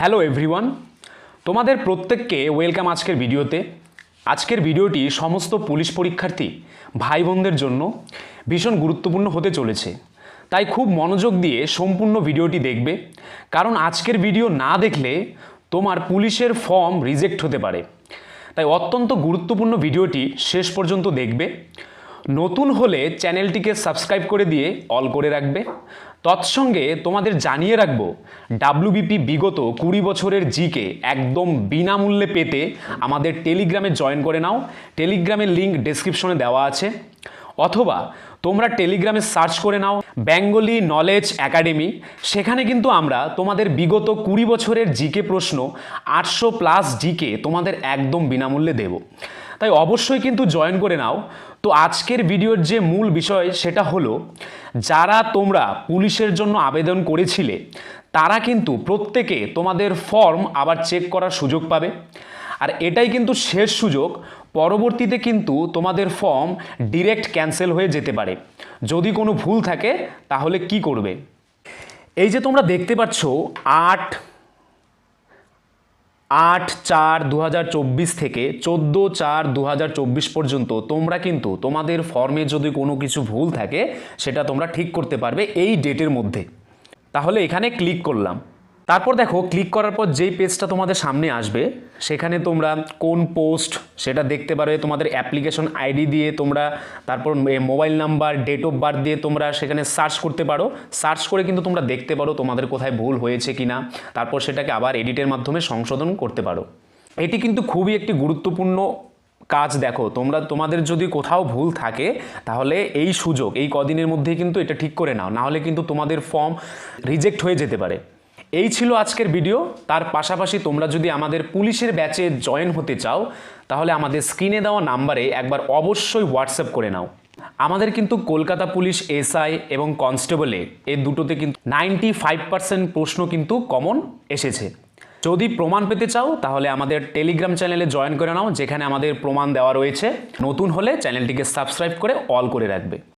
Hello everyone তোমাদের প্রত্যেককে welcome আজকের ভিডিওতে। আজকের ভিডিওটি সমস্ত পুলিশ পরীক্ষার্থী ভাই বোনদের জন্য ভীষণ গুরুত্বপূর্ণ হতে চলেছে। তাই খুব মনোযোগ দিয়ে সম্পূর্ণ ভিডিওটি দেখবে, কারণ আজকের ভিডিও না দেখলে তোমার পুলিশের ফর্ম রিজেক্ট হতে পারে। তাই অত্যন্ত গুরুত্বপূর্ণ ভিডিওটি শেষ পর্যন্ত দেখবে। নতুন হলে চ্যানেলটিকে সাবস্ক্রাইব করে দিয়ে অল করে রাখবে। তৎসঙ্গে তোমাদের জানিয়ে রাখব, ডাব্লিউবিপি বিগত কুড়ি বছরের জিকে একদম বিনামূল্যে পেতে আমাদের টেলিগ্রামে জয়েন করে নাও। টেলিগ্রামের লিঙ্ক ডেসক্রিপশনে দেওয়া আছে। অথবা তোমরা টেলিগ্রামে সার্চ করে নাও। বেঙ্গলি নলেজ একাডেমি, সেখানে কিন্তু আমরা তোমাদের বিগত কুড়ি বছরের জিকে প্রশ্ন আটশো প্লাস জিকে তোমাদের একদম বিনামূল্যে দেব। তাই অবশ্যই কিন্তু জয়েন করে নাও। তো আজকের ভিডিওর যে মূল বিষয় সেটা হলো, যারা তোমরা পুলিশের জন্য আবেদন করেছিলে, তারা কিন্তু প্রত্যেকে তোমাদের ফর্ম আবার চেক করার সুযোগ পাবে। আর এটাই কিন্তু শেষ সুযোগ। পরবর্তীতে কিন্তু তোমাদের ফর্ম ডিরেক্ট ক্যান্সেল হয়ে যেতে পারে। যদি কোনো ভুল থাকে, তাহলে কি করবে? এই যে তোমরা দেখতে পাচ্ছ, আট আট চার দু থেকে চোদ্দ চার দু পর্যন্ত তোমরা কিন্তু তোমাদের ফর্মে যদি কোনো কিছু ভুল থাকে, সেটা তোমরা ঠিক করতে পারবে এই ডেটের মধ্যে। তাহলে এখানে ক্লিক করলাম। তারপর দেখো ক্লিক করার পর যেই পেজটা তোমাদের সামনে আসবে, সেখানে তোমরা কোন পোস্ট সেটা দেখতে পারবে, তোমাদের অ্যাপ্লিকেশন আইডি দিয়ে তোমরা, তারপর mobile number date of birth দিয়ে তোমরা সেখানে সার্চ করতে পারো। সার্চ করে কিন্তু তোমরা দেখতে পারো তোমাদের কোথায় ভুল হয়েছে কিনা। তারপর সেটাকে আবার এডিটের মাধ্যমে সংশোধন করতে পারো। এটি কিন্তু খুবই একটি গুরুত্বপূর্ণ কাজ দেখো। তোমরা, তোমাদের যদি কোথাও ভুল থাকে, তাহলে এই সুযোগ, এই কদিনের মধ্যেই কিন্তু এটা ঠিক করে নাও। নাহলে কিন্তু তোমাদের ফর্ম রিজেক্ট হয়ে যেতে পারে। এই ছিল আজকের ভিডিও। তার পাশাপাশি তোমরা যদি আমাদের পুলিশের ব্যাচে জয়েন হতে চাও, তাহলে আমাদের স্ক্রিনে দেওয়া নাম্বারে একবার অবশ্যই হোয়াটসঅ্যাপ করে নাও। আমাদের কিন্তু কলকাতা পুলিশ, এসআই এবং কনস্টেবলে এই দুটোতে কিন্তু নাইনটি ফাইভ পার্সেন্ট প্রশ্ন কিন্তু কমন এসেছে। যদি প্রমাণ পেতে চাও, তাহলে আমাদের টেলিগ্রাম চ্যানেলে জয়েন করে নাও, যেখানে আমাদের প্রমাণ দেওয়া রয়েছে। নতুন হলে চ্যানেলটিকে সাবস্ক্রাইব করে অল করে রাখবে।